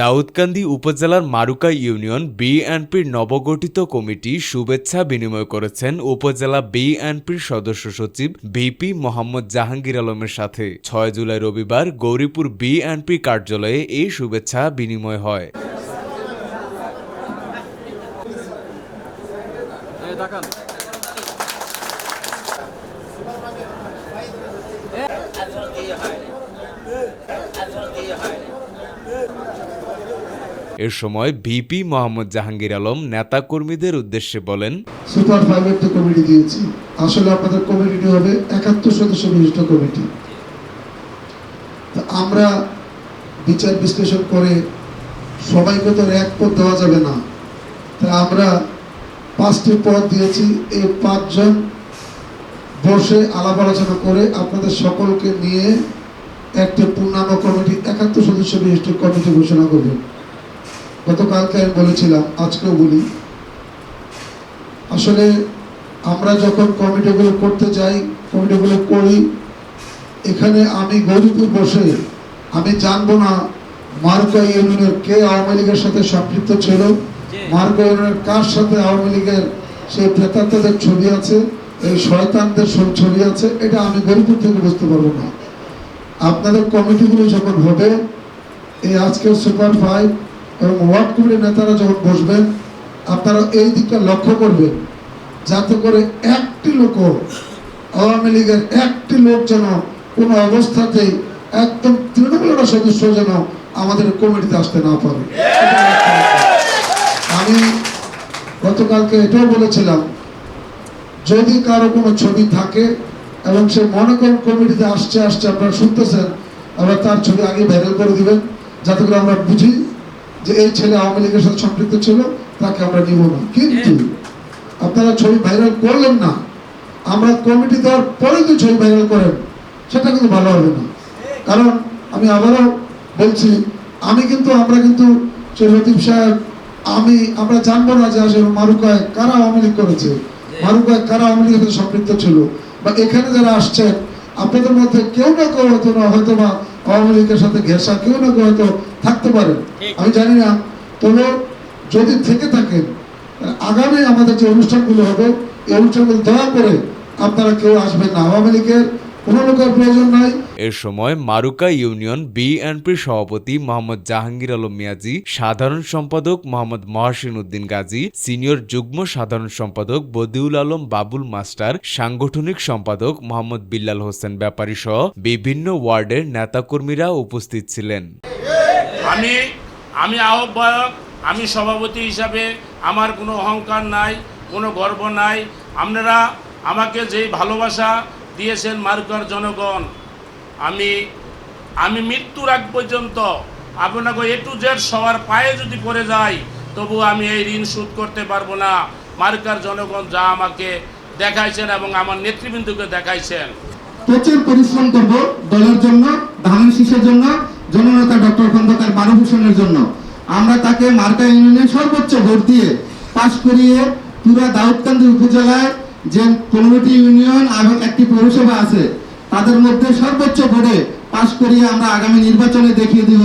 দাউদকান্দি উপজেলার মারুকা ইউনিয়ন বিএনপির নবগঠিত কমিটি শুভেচ্ছা বিনিময় করেছেন উপজেলা বিএনপির সদস্য সচিব ভিপি মোহাম্মদ জাহাঙ্গীর আলমের সাথে। ছয় জুলাই রবিবার গৌরীপুর বিএনপি কার্যালয়ে এই শুভেচ্ছা বিনিময় হয়। এ সময় ভিপি মোহাম্মদ জাহাঙ্গীর আলম নেতাকর্মীদের উদ্দেশ্যে বলেন সুপার ফাইভের তো কমিটি দিয়েছি। আসলে আপনাদের কমিটিটি হবে একাত্তর সদস্য বিশিষ্ট কমিটি আমরা বিচার বিশ্লেষণ করে সবাইকে তো এক পদ দেওয়া যাবে না। তা আমরা পাঁচটি পদ দিয়েছি। এই পাঁচজন বসে আলাপ আলোচনা করে আপনাদের সকলকে নিয়ে একটি পূর্ণাঙ্গ কমিটি একাত্তর সদস্য বিশিষ্ট কমিটি ঘোষণা করবেন। গতকালকে আমি বলেছিলাম আজকেও বলি। আসলে আমরা যখন কমিটিগুলো করতে যাই কমিটিগুলো করি এখানে আমি গরিপুর বসে আমি জানব না মার্কা ইউনিয়নের কে আওয়ামী লীগের সাথে সম্পৃক্ত ছিল মার্কা ইউনিয়নের কার সাথে আওয়ামী লীগের সেই প্রেতাত্মাদের ছবি আছে এই শয়তানদের সব ছবি আছে এটা আমি গরিপুর থেকে বুঝতে পারব না। আপনাদের কমিটিগুলো যখন হবে এই আজকের সুপার ফাইভ এবং ওয়ার্ড কমিটির নেতারা যখন বসবেন আপনারা এই দিকটা লক্ষ্য করবেন, যাতে করে একটি লোক, আওয়ামী লীগের একটি লোক যেন কোনো অবস্থাতেই একদম তৃণমূলের সদস্য যেন আমাদের কমিটিতে আসতে না পারে। আমি গতকালকে এটাও বলেছিলাম, যদি কারও কোনো ছবি থাকে এবং সে মনে করেন কমিটিতে আসছে আসছে, আপনারা শুনতেছেন আবার তার ছবি আগে ভাইরাল করে দিবেন, যাতে করে আমরা বুঝি যে এই ছেলে আওয়ামী লীগের সাথে সম্পৃক্ত ছিল, তাকে আমরা নিব না। কিন্তু আপনারা ছবি ভাইরাল করলেন না। আমরা কমিটি দেওয়ার পরে যদি ছবি ভাইরাল করেন। সেটা কিন্তু ভালো হবে না। কারণ আমি আবারও বলছি, আমি কিন্তু, আমরা কিন্তু লতিফ সাহেব, আমি, আমরা জানব না যে আসলে মারুকায় কারা আওয়ামী লীগ করেছে। মারুকায় কারা আওয়ামী লীগের সাথে সম্পৃক্ত ছিল? বা এখানে যারা আসছেন, আপনাদের মধ্যে কেউ না কেউ হয়তো না, হয়তো বা আওয়ামী লীগের সাথে ঘেঁষা, কেউ না কেউ হয়তো থাকতে পারে। আমি জানি না। তবে যদি থেকে থাকেন আগামী আমাদের যে অনুষ্ঠানগুলো হবে, এই অনুষ্ঠানগুলো দয়া করে আপনারা কেউ আসবেন না। আওয়ামী লীগের কোনো এ সময় মারুকা ইউনিয়ন বিএনপির সভাপতি মোহাম্মদ জাহাঙ্গীর আলম মিয়াজি, সাধারণ সম্পাদক মোহাম্মদ মহাসিন উদ্দিন গাজী, সিনিয়র যুগ্ম সাধারণ সম্পাদক বদিউল আলম বাবুল মাস্টার, সাংগঠনিক সম্পাদক মোহাম্মদ বিল্লাল হোসেন ব্যাপারী সহ বিভিন্ন ওয়ার্ডের নেতাকর্মীরা উপস্থিত ছিলেন। আমি আমি আহ্বায়ক, আমি সভাপতি হিসাবে আমার কোনো অহংকার নাই, কোনো গর্ব নাই। আপনারা আমাকে যেই ভালোবাসা দিয়েছেন মার্কার জনগণ, আমি আমি মৃত্যুর আগ পর্যন্ত আপনাকে এ টু জেড সবার পায়ে যদি পড়ে যাই, তবু আমি এই ঋণ শোধ করতে পারব না। মার্কার জনগণ যা আমাকে দেখাইছেন এবং আমার নেতৃবৃন্দকে দেখাইছেন। প্রচুর পরিশ্রম করব দলের জন্য, ধানের শীষের জন্য। জননেতা ডক্টর খন্দকার মারুফ জন্য। আমরা তাকে মার্কা ইউনিয়নে সর্বোচ্চ ভোট দিয়ে পাশ করিয়ে পুরা দাউদকান্দি উপজেলায় যে পনেরোটি ইউনিয়ন এবং একটি পৌরসভা আছে, তাদের মধ্যে সর্বোচ্চ ভোটে পাশ করিয়ে আমরা আগামী নির্বাচনে দেখিয়ে দিব।